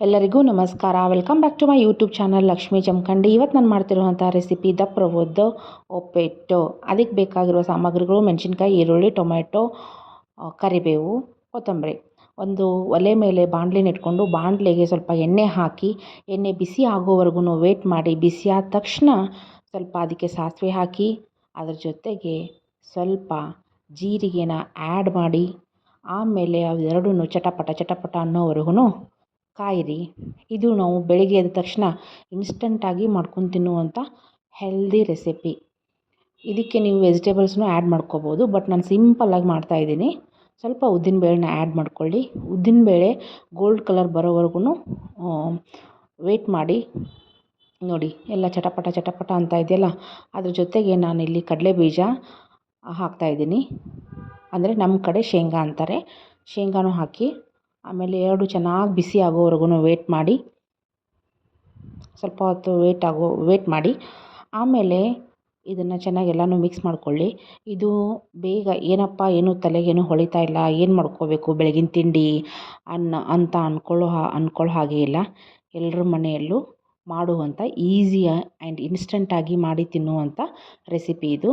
ಎಲ್ಲರಿಗೂ ನಮಸ್ಕಾರ. Welcome back to my YouTube channel Lakshmi Jamkhandi ಇವತ್ತು ನಾನು ಮಾಡ್ತಿರುವಂಥ ರೆಸಿಪಿ ದಪ್ಪ ರವದ್ದು ಒಪ್ಪೆಟ್ಟು ಅದಕ್ಕೆ ಬೇಕಾಗಿರುವ ಸಾಮಗ್ರಿಗಳು ಮೆಣಸಿನ್ಕಾಯಿ, ಈರುಳ್ಳಿ ಟೊಮೆಟೊ ಕರಿಬೇವು, ಕೊತ್ತಂಬರಿ. ಒಂದು ಒಲೆ ಮೇಲೆ ಬಾಣಲಿನ ಇಟ್ಕೊಂಡು ಬಾಣಲೆಗೆ ಸ್ವಲ್ಪ ಎಣ್ಣೆ ಹಾಕಿ, ಎಣ್ಣೆ ಬಿಸಿ ಆಗೋವರೆಗೂ ವೇಟ್ ಮಾಡಿ, ಬಿಸಿ ಆದ ತಕ್ಷಣ ಸ್ವಲ್ಪ ಅದಕ್ಕೆ ಸಾಸಿವೆ ಹಾಕಿ, ಅದರ ಜೊತೆಗೆ ಸ್ವಲ್ಪ ಜೀರಿಗೆನ ಆ್ಯಡ್ ಮಾಡಿ, ಆಮೇಲೆ ಅವೆರಡೂ ಚಟಪಟ ಚಟಪಟ ಅನ್ನೋವರೆಗೂ ಕಾಯಿರಿ ಇದು ನಾವು ಬೆಳಿಗ್ಗೆ ಎದ್ದ ತಕ್ಷಣ ಇನ್ಸ್ಟಂಟಾಗಿ ಮಾಡ್ಕೊಂಡು ತಿನ್ನುವಂಥ ಹೆಲ್ದಿ ರೆಸಿಪಿ ಇದಕ್ಕೆ ನೀವು ವೆಜಿಟೇಬಲ್ಸ್ನೂ ಆ್ಯಡ್ ಮಾಡ್ಕೋಬೋದು ಬಟ್ ನಾನು ಸಿಂಪಲ್ಲಾಗಿ ಮಾಡ್ತಾಯಿದ್ದೀನಿ ಸ್ವಲ್ಪ ಉದ್ದಿನಬೇಳೆನ ಆ್ಯಡ್ ಮಾಡ್ಕೊಳ್ಳಿ. ಉದ್ದಿನಬೇಳೆ ಗೋಲ್ಡ್ ಕಲರ್ ಬರೋವರೆಗೂ ವೇಟ್ ಮಾಡಿ. ನೋಡಿ, ಎಲ್ಲ ಚಟಪಟ ಚಟಪಟ ಅಂತ ಇದೆಯಲ್ಲ, ಅದ್ರ ಜೊತೆಗೆ ನಾನಿಲ್ಲಿ ಕಡಲೆ ಬೀಜ ಹಾಕ್ತಾಯಿದ್ದೀನಿ ಅಂದರೆ ನಮ್ಮ ಕಡೆ ಶೇಂಗಾ ಅಂತಾರೆ. ಶೇಂಗಾನೂ ಹಾಕಿ ಆಮೇಲೆ ಎರಡು ಚೆನ್ನಾಗಿ ಬಿಸಿ ಆಗೋವರೆಗೂ ವೇಟ್ ಮಾಡಿ. ಸ್ವಲ್ಪ ಹೊತ್ತು ವೇಟ್ ಆಗೋ ವೇಟ್ ಮಾಡಿ. ಆಮೇಲೆ ಇದನ್ನು ಚೆನ್ನಾಗಿ ಎಲ್ಲನೂ ಮಿಕ್ಸ್ ಮಾಡ್ಕೊಳ್ಳಿ. ಇದು ಬೇಗ ಏನಪ್ಪ, ಏನು ತಲೆಗೇನು ಹೊಳಿತಾ ಇಲ್ಲ, ಏನು ಮಾಡ್ಕೋಬೇಕು ಬೆಳಗಿನ ತಿಂಡಿ ಅನ್ನ, ಅಂತ ಅಂದ್ಕೊಳ್ಳೋ ಹಾ ಅಂದ್ಕೊಳ್ಳೋ ಹಾಗೆ ಇಲ್ಲ. ಎಲ್ಲರ ಮನೆಯಲ್ಲೂ ಮಾಡುವಂಥ ಈಸಿಯ ಆ್ಯಂಡ್ ಇನ್ಸ್ಟೆಂಟಾಗಿ ಮಾಡಿ ತಿನ್ನುವಂಥ ರೆಸಿಪಿ ಇದು.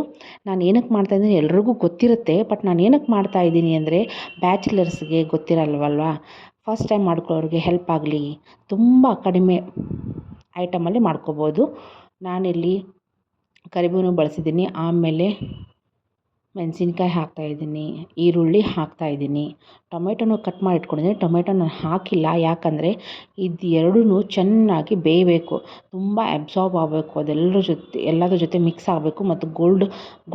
ನಾನು ಏನಕ್ಕೆ ಮಾಡ್ತಾ ಇದ್ದೀನಿ ಎಲ್ರಿಗೂ ಗೊತ್ತಿರುತ್ತೆ ಬಟ್ ನಾನು ಏನಕ್ಕೆ ಮಾಡ್ತಾಯಿದ್ದೀನಿ ಅಂದರೆ ಬ್ಯಾಚುಲರ್ಸ್ಗೆ ಗೊತ್ತಿರಲ್ವಲ್ವ? ಫಸ್ಟ್ ಟೈಮ್ ಮಾಡ್ಕೊಳ್ಳೋರಿಗೆ ಹೆಲ್ಪ್ ಆಗಲಿ, ತುಂಬ ಕಡಿಮೆ ಐಟಮಲ್ಲಿ ಮಾಡ್ಕೋಬೋದು. ನಾನಿಲ್ಲಿ ಕರಿಬೇವು ಬಳಸಿದ್ದೀನಿ, ಆಮೇಲೆ ಮೆಣಸಿನ್ಕಾಯಿ ಹಾಕ್ತಾಯಿದ್ದೀನಿ ಈರುಳ್ಳಿ ಹಾಕ್ತಾಯಿದ್ದೀನಿ ಟೊಮೆಟೊನೂ ಕಟ್ ಮಾಡಿ ಇಟ್ಕೊಂಡಿದ್ದೀನಿ ಟೊಮೆಟೊ ನಾನು ಹಾಕಿಲ್ಲ. ಯಾಕಂದರೆ ಇದು ಎರಡೂ ಚೆನ್ನಾಗಿ ಬೇಯಬೇಕು. ತುಂಬ ಅಬ್ಸಾರ್ಬ್ ಆಗಬೇಕು. ಅದೆಲ್ಲರ ಜೊತೆ, ಎಲ್ಲದ್ರ ಜೊತೆ ಮಿಕ್ಸ್ ಆಗಬೇಕು. ಮತ್ತು ಗೋಲ್ಡ್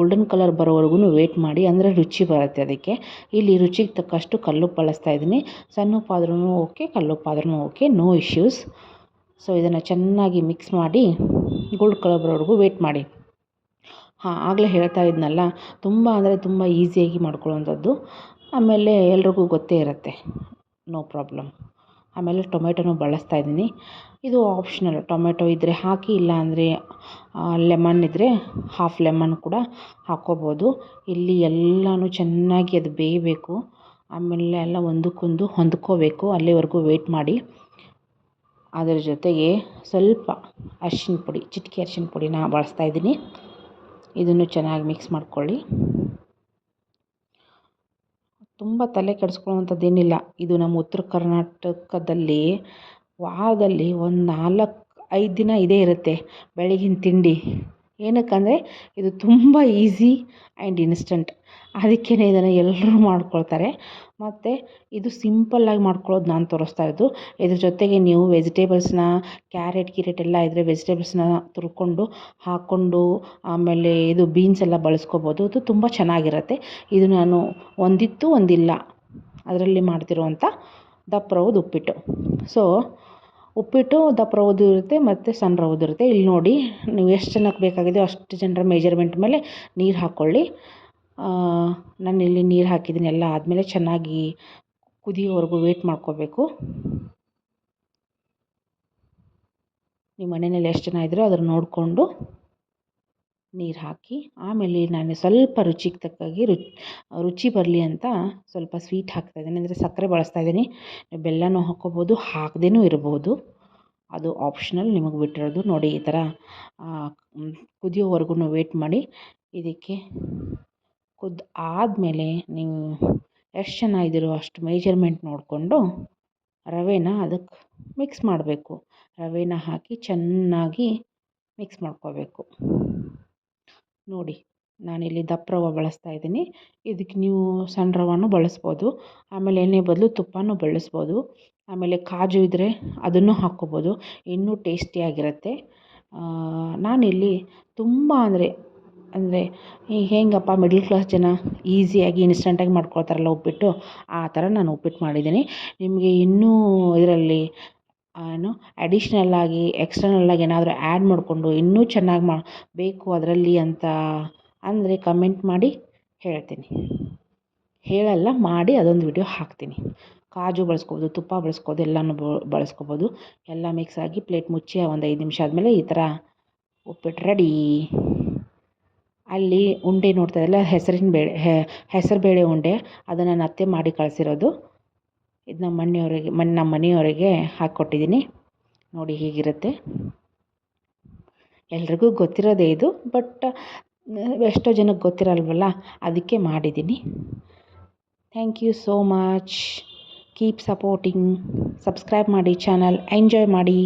ಗೋಲ್ಡನ್ ಕಲರ್ ಬರೋವರೆಗೂ ವೇಟ್ ಮಾಡಿ. ಅಂದರೆ ರುಚಿ ಬರುತ್ತೆ ಅದಕ್ಕೆ. ಇಲ್ಲಿ ರುಚಿಗೆ ತಕ್ಕಷ್ಟು ಕಲ್ಲು ಬಳಸ್ತಾ ಇದ್ದೀನಿ. ಸಣ್ಣ ಉಪ್ಪಾದ್ರೂ ಓಕೆ ಕಲ್ಲುಪ್ಪಾದ್ರೂ ಓಕೆ ನೋ ಇಶ್ಯೂಸ್ ಸೊ ಇದನ್ನು ಚೆನ್ನಾಗಿ ಮಿಕ್ಸ್ ಮಾಡಿ ಗೋಲ್ಡ್ ಕಲರ್ ಬರೋವರೆಗೂ ವೇಟ್ ಮಾಡಿ. ಹಾಂ, ಆಗಲೇ ಹೇಳ್ತಾ ಇದ್ನಲ್ಲ, ತುಂಬ ಅಂದರೆ ತುಂಬ ಈಸಿಯಾಗಿ ಮಾಡ್ಕೊಳ್ಳೋವಂಥದ್ದು ಆಮೇಲೆ ಎಲ್ರಿಗೂ ಗೊತ್ತೇ ಇರುತ್ತೆ. ನೋ ಪ್ರಾಬ್ಲಮ್ ಆಮೇಲೆ ಟೊಮೆಟೊನೂ ಬಳಸ್ತಾ ಇದ್ದೀನಿ. ಇದು ಆಪ್ಷನಲ್ ಟೊಮೆಟೊ ಇದ್ದರೆ ಹಾಕಿ ಇಲ್ಲ ಅಂದರೆ ಲೆಮನ್ ಇದ್ದರೆ ಹಾಫ್ ಲೆಮನ್ ಕೂಡ ಹಾಕ್ಕೋಬೋದು. ಇಲ್ಲಿ ಎಲ್ಲನೂ ಚೆನ್ನಾಗಿ ಅದು ಬೇಯಬೇಕು. ಆಮೇಲೆ ಎಲ್ಲ ಒಂದಕ್ಕೊಂದು ಹೊಂದ್ಕೋಬೇಕು. ಅಲ್ಲಿವರೆಗೂ ವೇಟ್ ಮಾಡಿ. ಅದರ ಜೊತೆಗೆ ಸ್ವಲ್ಪ ಅರ್ಶಿನ ಪುಡಿ, ಚಿಟಿಕೆ ಅರಿಶಿನ ಪುಡಿನ ಬಳಸ್ತಾ ಇದ್ದೀನಿ. ಇದನ್ನು ಚೆನ್ನಾಗಿ ಮಿಕ್ಸ್ ಮಾಡ್ಕೊಳ್ಳಿ. ತುಂಬ ತಲೆ ಕೆಡಿಸ್ಕೊಳ್ಳುವಂಥದ್ದೇನಿಲ್ಲ. ಇದು ನಮ್ಮ ಉತ್ತರ ಕರ್ನಾಟಕದಲ್ಲಿ, ವಾರದಲ್ಲಿ ಒಂದು ನಾಲ್ಕು, ಐದು ದಿನ ಇದೇ ಇರುತ್ತೆ ಬೆಳಗಿನ ತಿಂಡಿ. ಏನಕ್ಕಂದರೆ ಇದು ತುಂಬ ಈಸಿ ಆ್ಯಂಡ್ ಇನ್ಸ್ಟಂಟ್ ಅದಕ್ಕೇ ಇದನ್ನು ಎಲ್ಲರೂ ಮಾಡ್ಕೊಳ್ತಾರೆ. ಮತ್ತು ಇದು ಸಿಂಪಲ್ಲಾಗಿ ಮಾಡ್ಕೊಳ್ಳೋದು ನಾನು ತೋರಿಸ್ತಾ ಇದ್ದು ಇದ್ರ ಜೊತೆಗೆ ನೀವು ವೆಜಿಟೇಬಲ್ಸ್ನ ಕ್ಯಾರೆಟ್ ಗಿರೆಟ್ ಎಲ್ಲ ಇದ್ದರೆ ವೆಜಿಟೇಬಲ್ಸ್ನ ತುರ್ಕೊಂಡು ಹಾಕ್ಕೊಂಡು ಆಮೇಲೆ ಇದು ಬೀನ್ಸ್ ಎಲ್ಲ ಬಳಸ್ಕೋಬೋದು. ಅದು ತುಂಬ ಚೆನ್ನಾಗಿರುತ್ತೆ. ಇದು ನಾನು ಒಂದಿತ್ತು ಒಂದಿಲ್ಲ ಅದರಲ್ಲಿ ಮಾಡ್ತಿರುವಂಥ ದಪ್ಪ ರವದ ಉಪ್ಪಿಟ್ಟು. ಸೊ ಉಪ್ಪಿಟ್ಟು ದಪ್ಪ ರೌದು ಇರುತ್ತೆ ಮತ್ತು ಸಣ್ಣ ರೌದು ಇರುತ್ತೆ. ಇಲ್ಲಿ ನೋಡಿ ನೀವು ಎಷ್ಟು ಜನಕ್ಕೆ ಬೇಕಾಗಿದೆಯೋ ಅಷ್ಟು ಜನರ ಮೆಜರ್ಮೆಂಟ್ ಮೇಲೆ ನೀರು ಹಾಕ್ಕೊಳ್ಳಿ ನಾನಿಲ್ಲಿ ನೀರು ಹಾಕಿದ್ದೀನಿ ಎಲ್ಲ ಆದಮೇಲೆ ಚೆನ್ನಾಗಿ ಕುದಿಯೋವರೆಗೂ ವೇಟ್ ಮಾಡ್ಕೋಬೇಕು. ನಿಮ್ಮ ಮನೆಯಲ್ಲಿ ಎಷ್ಟು ಜನ ಇದ್ದರೂ ಅದನ್ನು ನೋಡಿಕೊಂಡು ನೀರು ಹಾಕಿ, ಆಮೇಲೆ ನಾನು ಸ್ವಲ್ಪ ರುಚಿಗೆ ತಕ್ಕಾಗಿ ರುಚಿ ರುಚಿ ಬರಲಿ ಅಂತ ಸ್ವಲ್ಪ ಸ್ವೀಟ್ ಹಾಕ್ತಾಯಿದ್ದೀನಿ ಅಂದರೆ ಸಕ್ಕರೆ ಬಳಸ್ತಾ ಇದ್ದೀನಿ. ಬೆಲ್ಲನೂ ಹಾಕ್ಕೋಬೋದು, ಹಾಕದೇನೂ ಇರ್ಬೋದು. ಅದು ಆಪ್ಷನಲ್ ನಿಮಗೆ ಬಿಟ್ಟಿರೋದು ನೋಡಿ ಈ ಥರ ಕುದಿಯೋವರೆಗೂ ವೇಟ್ ಮಾಡಿ. ಇದಕ್ಕೆ ಕುದ್ದು ಆದಮೇಲೆ ನೀವು ಎಷ್ಟು ಜನ ಇದ್ದೀರೋ ಅಷ್ಟು ಮೆಜರ್ಮೆಂಟ್ ನೋಡಿಕೊಂಡು ರವೆನ ಅದಕ್ಕೆ ಮಿಕ್ಸ್ ಮಾಡಬೇಕು. ರವೆನ ಹಾಕಿ ಚೆನ್ನಾಗಿ ಮಿಕ್ಸ್ ಮಾಡ್ಕೋಬೇಕು. ನೋಡಿ, ನಾನಿಲ್ಲಿ ದಪ್ಪ ರವೆ ಬಳಸ್ತಾ ಇದ್ದೀನಿ. ಇದಕ್ಕೆ ನೀವು ಸಣ್ಣ ರವಾನೂ ಬಳಸ್ಬೋದು. ಆಮೇಲೆ ಎಣ್ಣೆ ಬದಲು ತುಪ್ಪನೂ ಬಳಸ್ಬೋದು. ಆಮೇಲೆ ಕಾಜು ಇದ್ದರೆ ಅದನ್ನು ಹಾಕ್ಕೋಬೋದು. ಇನ್ನೂ ಟೇಸ್ಟಿಯಾಗಿರುತ್ತೆ ನಾನಿಲ್ಲಿ ತುಂಬ ಅಂದರೆ ಅಂದರೆ ಈ ಹೇಗಪ್ಪ ಮಿಡ್ಲ್ ಕ್ಲಾಸ್ ಜನ ಈಸಿಯಾಗಿ ಇನ್ಸ್ಟೆಂಟಾಗಿ ಮಾಡ್ಕೊಳ್ತಾರಲ್ಲ ಉಪ್ಪಿಟ್ಟು, ಆ ಥರ ನಾನು ಉಪ್ಪಿಟ್ಟು ಮಾಡಿದ್ದೀನಿ. ನಿಮಗೆ ಇನ್ನೂ ಇದರಲ್ಲಿ ಏನು ಅಡಿಷ್ನಲ್ಲಾಗಿ ಎಕ್ಸ್ಟರ್ನಲ್ಲಾಗಿ ಏನಾದರೂ ಆ್ಯಡ್ ಮಾಡಿಕೊಂಡು ಇನ್ನೂ ಚೆನ್ನಾಗಿ ಮಾ, ಬೇಕು ಅದರಲ್ಲಿ ಅಂತ ಅಂದರೆ ಕಮೆಂಟ್ ಮಾಡಿ ಹೇಳ್ತೀನಿ. ಹೇಳಲ್ಲ, ಮಾಡಿ ಅದೊಂದು ವಿಡಿಯೋ ಹಾಕ್ತೀನಿ. ಕಾಜು ಬಳಸ್ಕೋಬೋದು, ತುಪ್ಪ ಬಳಸ್ಕೊಬೋದು, ಎಲ್ಲನೂ ಬಳಸ್ಕೋಬೋದು. ಎಲ್ಲ ಮಿಕ್ಸ್ ಆಗಿ ಪ್ಲೇಟ್ ಮುಚ್ಚಿ ಒಂದು ಐದು ನಿಮಿಷ ಆದಮೇಲೆ ಈ ಥರ ಉಪ್ಪಿಟ್ಟು ರೆಡೀ ಅಲ್ಲಿ ಉಂಡೆ ನೋಡ್ತಾ ಇದ್ದಲ್ಲ ಹೆಸರಿನ ಬೇಳೆ ಹೆಸರು ಬೇಳೆ ಉಂಡೆ, ಅದನ್ನು ನನ್ನ ಅತ್ತೆ ಮಾಡಿ ಕಳಿಸಿರೋದು. ಇದು ನಮ್ಮ ಮನೆಯವರಿಗೆ, ಮನೆ ನಮ್ಮ ಮನೆಯವರಿಗೆ ಹಾಕ್ಕೊಟ್ಟಿದ್ದೀನಿ ನೋಡಿ ಹೀಗಿರುತ್ತೆ. ಎಲ್ರಿಗೂ ಗೊತ್ತಿರೋದೇ ಇದು, ಬಟ್ ಎಷ್ಟೋ ಜನಕ್ಕೆ ಗೊತ್ತಿರಲ್ವಲ್ಲ, ಅದಕ್ಕೆ ಮಾಡಿದ್ದೀನಿ thank you so much. Keep supporting. Subscribe ಮಾಡಿ ಚಾನಲ್. ಎಂಜಾಯ್ ಮಾಡಿ.